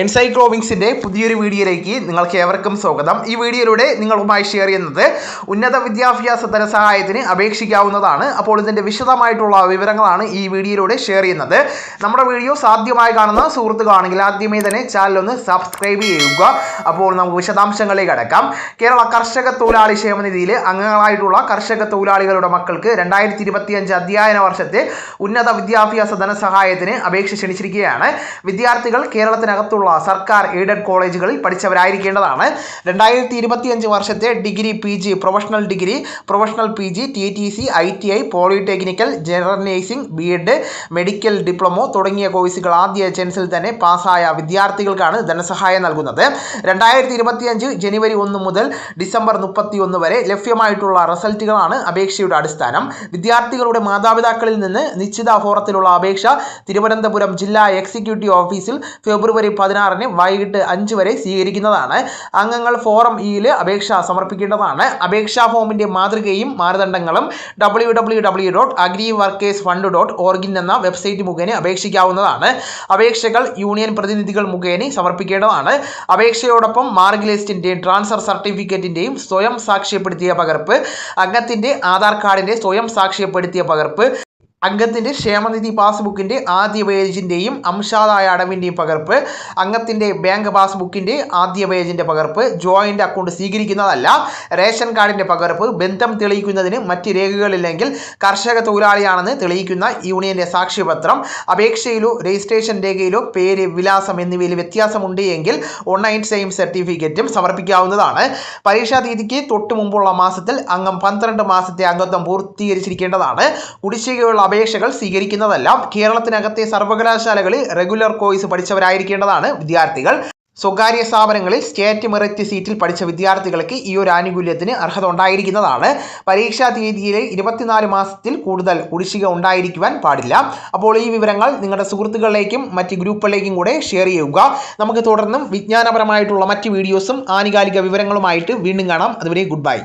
എൻസൈക്ലോവിങ്സിന്റെ പുതിയൊരു വീഡിയോയിലേക്ക് നിങ്ങൾക്ക് ഏവർക്കും സ്വാഗതം. ഈ വീഡിയോയിലൂടെ നിങ്ങളുമായി ഷെയർ ചെയ്യുന്നത് ഉന്നത വിദ്യാഭ്യാസ ധനസഹായത്തിന് അപേക്ഷിക്കാവുന്നതാണ്. അപ്പോൾ ഇതിന്റെ വിശദമായിട്ടുള്ള വിവരങ്ങളാണ് ഈ വീഡിയോയിലൂടെ ഷെയർ ചെയ്യുന്നത്. നമ്മുടെ വീഡിയോ സാധ്യമായി കാണുന്ന സുഹൃത്തുക്കളാണെങ്കിൽ ആദ്യമേ തന്നെ ചാനൽ ഒന്ന് സബ്സ്ക്രൈബ് ചെയ്യുക. അപ്പോൾ നമുക്ക് വിശദാംശങ്ങളിലേക്ക് അടക്കാം കേരള കർഷക തൊഴിലാളി ക്ഷേമനിധിയിൽ അംഗങ്ങളായിട്ടുള്ള കർഷക തൊഴിലാളികളുടെ മക്കൾക്ക് രണ്ടായിരത്തി ഇരുപത്തിയഞ്ച് അധ്യയന വർഷത്തെ ഉന്നത വിദ്യാഭ്യാസ ധനസഹായത്തിന് അപേക്ഷ ക്ഷണിച്ചിരിക്കുകയാണ്. വിദ്യാർത്ഥികൾ കേരളത്തിനകത്തുള്ള സർക്കാർ എയ്ഡഡ് കോളേജുകളിൽ പഠിച്ചവരായിരിക്കേണ്ടതാണ്. രണ്ടായിരത്തി ഇരുപത്തിയഞ്ച് വർഷത്തെ degree P G professional degree professional P G T T C I T I polytechnical general nursing B Ed medical diploma തുടങ്ങിയ കോഴ്സുകൾ ആദ്യ എച്ചൻസിൽ തന്നെ പാസ്സായ വിദ്യാർത്ഥികൾക്കാണ് ധനസഹായം നൽകുന്നത്. രണ്ടായിരത്തി ഇരുപത്തിയഞ്ച് ജനുവരി ഒന്ന് മുതൽ ഡിസംബർ മുപ്പത്തി ഒന്ന് വരെ ലഭ്യമായിട്ടുള്ള റിസൾട്ടുകളാണ് അപേക്ഷയുടെ അടിസ്ഥാനം. വിദ്യാർത്ഥികളുടെ മാതാപിതാക്കളിൽ നിന്ന് നിശ്ചിത ഫോറത്തിലുള്ള അപേക്ഷ തിരുവനന്തപുരം ജില്ലാ എക്സിക്യൂട്ടീവ് ഓഫീസിൽ ഫെബ്രുവരി പതിനാറിന് വൈകിട്ട് അഞ്ച് വരെ സ്വീകരിക്കുന്നതാണ്. അംഗങ്ങൾ ഫോറം ഇയിൽ അപേക്ഷ സമർപ്പിക്കേണ്ടതാണ്. അപേക്ഷാ ഫോമിന്റെ മാതൃകയും മാനദണ്ഡങ്ങളും W dot agri workers fund dot ഓർഗിൻ എന്ന വെബ്സൈറ്റ് മുഖേന അപേക്ഷിക്കാവുന്നതാണ്. അപേക്ഷകൾ യൂണിയൻ പ്രതിനിധികൾ മുഖേന സമർപ്പിക്കേണ്ടതാണ്. അപേക്ഷയോടൊപ്പം മാർക്ക് ലിസ്റ്റിന്റെയും ട്രാൻസ്ഫർ സർട്ടിഫിക്കറ്റിന്റെയും സ്വയം സാക്ഷ്യപ്പെടുത്തിയ പകർപ്പ് അംഗത്തിന്റെ ആധാർ കാർഡിന്റെ സ്വയം സാക്ഷ്യപ്പെടുത്തിയ പകർപ്പ് അംഗത്തിന്റെ ക്ഷേമനിധി പാസ്ബുക്കിന്റെ ആദ്യ പേജിന്റെയും അംശാദായ അടവിന്റെയും പകർപ്പ് അംഗത്തിന്റെ ബാങ്ക് പാസ്ബുക്കിന്റെ ആദ്യ പേജിന്റെ പകർപ്പ് ജോയിന്റ് അക്കൗണ്ട് സ്വീകരിക്കുന്നതല്ല റേഷൻ കാർഡിന്റെ പകർപ്പ് ബന്ധം തെളിയിക്കുന്നതിന് മറ്റ് രേഖകളില്ലെങ്കിൽ കർഷക തൊഴിലാളിയാണെന്ന് തെളിയിക്കുന്ന യൂണിയന്റെ സാക്ഷ്യപത്രം അപേക്ഷയിലോ രജിസ്ട്രേഷൻ രേഖയിലോ പേര് വിലാസം എന്നിവയിൽ വ്യത്യാസമുണ്ട് എങ്കിൽ ഓൺലൈൻ സെയിം സർട്ടിഫിക്കറ്റും സമർപ്പിക്കാവുന്നതാണ്. പരീക്ഷാ തീയതിക്ക് തൊട്ട് മുമ്പുള്ള മാസത്തിൽ അംഗം പന്ത്രണ്ട് മാസത്തെ അംഗത്വം പൂർത്തീകരിച്ചിരിക്കേണ്ടതാണ്. കുടിശ്ശികയുള്ള അപേക്ഷകൾ സ്വീകരിക്കുന്നതെല്ലാം കേരളത്തിനകത്തെ സർവകലാശാലകളിൽ റെഗുലർ കോഴ്സ് പഠിച്ചവരായിരിക്കേണ്ടതാണ് വിദ്യാർത്ഥികൾ. സ്വകാര്യ സ്ഥാപനങ്ങളിൽ സ്റ്റേറ്റ് മെറിറ്റ് സീറ്റിൽ പഠിച്ച വിദ്യാർത്ഥികൾക്ക് ഈ ഒരു ആനുകൂല്യത്തിന് അർഹത ഉണ്ടായിരിക്കുന്നതാണ്. പരീക്ഷാ തീയതിയിൽ ഇരുപത്തിനാല് മാസത്തിൽ കൂടുതൽ കുടിശ്ശിക ഉണ്ടായിരിക്കുവാൻ പാടില്ല. അപ്പോൾ ഈ വിവരങ്ങൾ നിങ്ങളുടെ സുഹൃത്തുക്കളിലേക്കും മറ്റ് ഗ്രൂപ്പുകളിലേക്കും കൂടെ ഷെയർ ചെയ്യുക. നമുക്ക് തുടർന്നും വിജ്ഞാനപരമായിട്ടുള്ള മറ്റ് വീഡിയോസും ആനുകാലിക വിവരങ്ങളുമായിട്ട് വീണ്ടും കാണാം. അതുവരെ ഗുഡ് ബൈ